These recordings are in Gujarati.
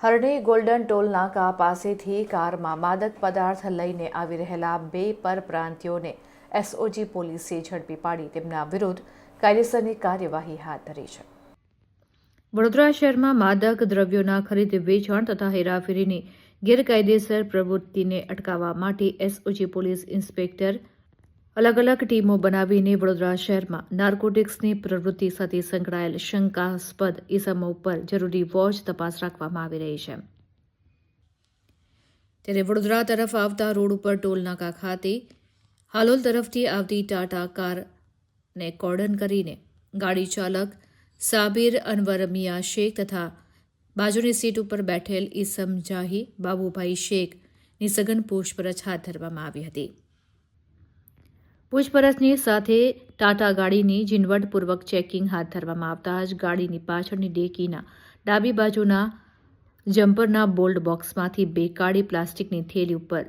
હરણી ગોલ્ડન ટોલ નાકા પાસેથી કારમાં માદક પદાર્થ લઈને આવી રહેલા બે પરપ્રાંતિયોને એસઓજી પોલીસે ઝડપી પાડી. તેમના વિરુદ્ધ કાયદેસરની કાર્યવાહી હાથ ધરી છે. વડોદરા શહેરમાં માદક દ્રવ્યોના ખરીદ વેચાણ તથા હેરાફેરીની ગેરકાયદેસર પ્રવૃત્તિને અટકાવવા માટે એસઓજી પોલીસ ઇન્સ્પેક્ટર અલગ અલગ ટીમો બનાવીને વડોદરા શહેરમાં નાર્કોટિક્સની પ્રવૃત્તિ સાથે સંકળાયેલ શંકાસ્પદ ઇસમો ઉપર જરૂરી વોચ તપાસ રાખવામાં આવી રહી છે. ત્યારે વડોદરા તરફ આવતા રોડ ઉપર ટોલનાકા ખાતે, હાલોલ તરફથી આવતી ટાટા કારને કોર્ડન કરીને ગાડી ચાલક સાબિર અનવર મિયા શેખ તથા બાજુની સીટ ઉપર બેઠેલ ઇસમ જાહી બાબુભાઈ શેખની સઘન પૂછપરછ હાથ ધરવામાં આવી હતી. પૂછપરછની સાથે ટાટા ગાડીની ઝીણવટપૂર્વક ચેકિંગ હાથ ધરવામાં આવતા જ ગાડીની પાછળની ડેકીના ડાબી બાજુના જમ્પરના બોલ્ડ બોક્સમાંથી બે કાળી પ્લાસ્ટિકની થેલી ઉપર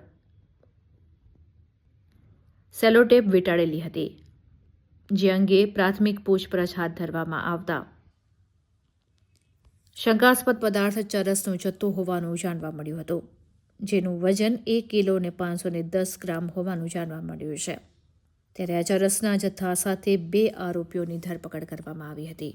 સેલોટેપ વીંટાળેલી હતી, જે અંગે પ્રાથમિક પૂછપરછ હાથ ધરવામાં આવતા. શંકાસ્પદ પદાર્થ ચરસનો જથ્થો હોવાનું જાણવા મળ્યું હતું, જેનું વજન એક કિલો ને પાંચસો દસ ગ્રામ હોવાનું જાણવા મળ્યું છે. ત્યારે આ ચરસના જથ્થા સાથે બે આરોપીઓની ધરપકડ કરવામાં આવી હતી.